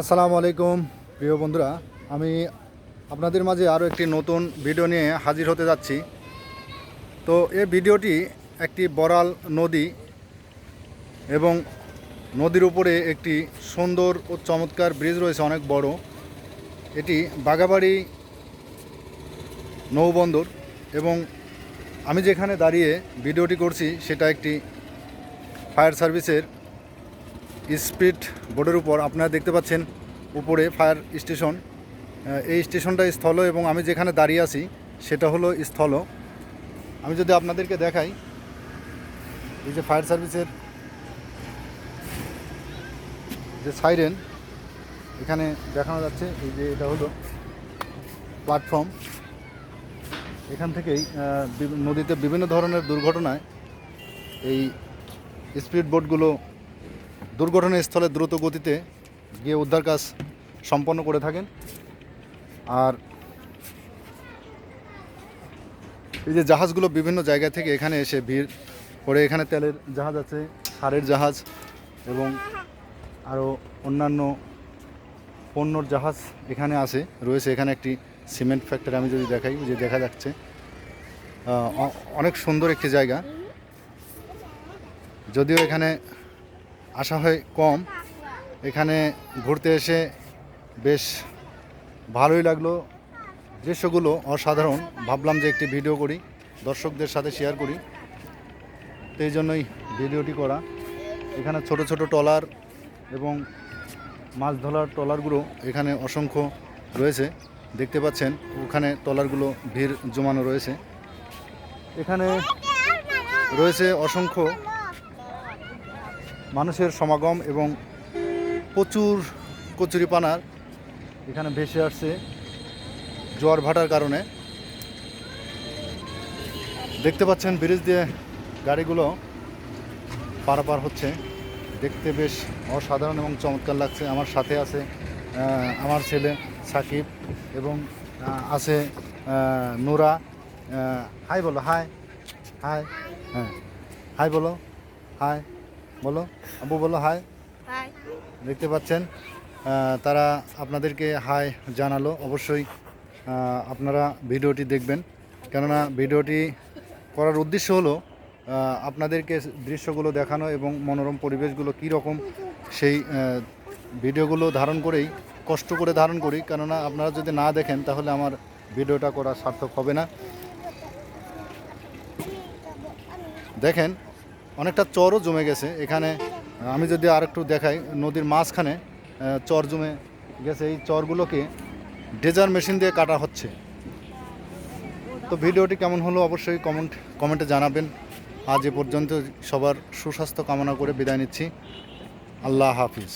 আসসালামু আলাইকুম, প্রিয় বন্ধুরা। আমি আপনাদের মাঝে আরও একটি নতুন ভিডিও নিয়ে হাজির হতে যাচ্ছি। তো এই ভিডিওটি একটি বড়াল নদী এবং নদীর উপরে একটি সুন্দর ও চমৎকার ব্রিজ রয়েছে, অনেক বড়। এটি বাগাবাড়ি নৌবন্দর এবং আমি যেখানে দাঁড়িয়ে ভিডিওটি করছি, সেটা একটি ফায়ার সার্ভিসের স্পিড বোর্ডের উপর আপনারা দেখতে পাচ্ছেন উপরে ফায়ার স্টেশন। এই স্টেশনটা স্থল এবং আমি যেখানে দাঁড়িয়ে আছি সেটা হলো স্থল। আমি যদি আপনাদেরকে দেখাই, এই যে ফায়ার সার্ভিসের যে সাইরেন, এখানে দেখানো যাচ্ছে, এই যে এটা হলো প্ল্যাটফর্ম। এখান থেকেই নদীতে বিভিন্ন ধরনের দুর্ঘটনায় এই স্পিড বোটগুলো দুর্ঘটনাস্থলে দ্রুত গতিতে গিয়ে উদ্ধার কাজ সম্পন্ন করে থাকেন। আর এই যে জাহাজগুলো বিভিন্ন জায়গা থেকে এখানে এসে ভিড় করে, এখানে তেলের জাহাজ আছে, সারের জাহাজ এবং আরও অন্যান্য পণ্যর জাহাজ এখানে আছে, রয়েছে। এখানে একটি সিমেন্ট ফ্যাক্টরি আমি যদি দেখাই, যে দেখা যাচ্ছে অনেক সুন্দর একটি জায়গা। যদিও এখানে আসা হয় কম। এখানে ঘুরতে এসে বেশ ভালোই লাগল। দৃশ্যগুলো অসাধারণ। ভাবলাম যে একটি ভিডিও করি, দর্শকদের সাথে শেয়ার করি। এই জন্যই ভিডিওটি করা। এখানে ছোট ছোট ট্রলার এবং মাছ ধরার ট্রলারগুলো এখানে অসংখ্য রয়েছে। দেখতে পাচ্ছেন, ওখানে ট্রলারগুলো ভিড় জমানো রয়েছে। এখানে রয়েছে অসংখ্য মানুষের সমাগম এবং প্রচুর কচুরিপানার এখানে ভেসে আসছে জোয়ার ভাটার কারণে। দেখতে পাচ্ছেন ব্রিজ দিয়ে গাড়িগুলো পারাপার হচ্ছে। দেখতে বেশ অসাধারণ এবং চমৎকার লাগছে। আমার সাথে আছে আমার ছেলে সাকিব এবং আছে নোরা। হাই বলো, হাই হাই হ্যাঁ হাই বলো, হাই। বলো আবু বলো হাই হাই দেখতে পাচ্ছেন তারা আপনাদেরকে হাই জানালো। অবশ্যই আপনারা ভিডিওটি দেখবেন। কেননা ভিডিওটি করার উদ্দেশ্য হলো আপনাদেরকে দৃশ্যগুলো দেখানো এবং মনোরম পরিবেশগুলো কী রকম সেই ভিডিওগুলো ধারণ করেই কষ্ট করে ধারণ করি। কেননা আপনারা যদি না দেখেন তাহলে আমার ভিডিওটা করা সার্থক হবে না। দেখেন অনেকটা চরও জমে গেছে। এখানে, আমি যদি আর একটু দেখাই, নদীর মাঝখানে চর জমে গেছে। এই চরগুলোকে ডেজার মেশিন দিয়ে কাটা হচ্ছে। তো ভিডিওটি কেমন হলো অবশ্যই কমেন্ট, কমেন্টে জানাবেন। আজ এ পর্যন্ত সবার সুস্বাস্থ্য কামনা করে বিদায় নিচ্ছি। আল্লাহ হাফিজ।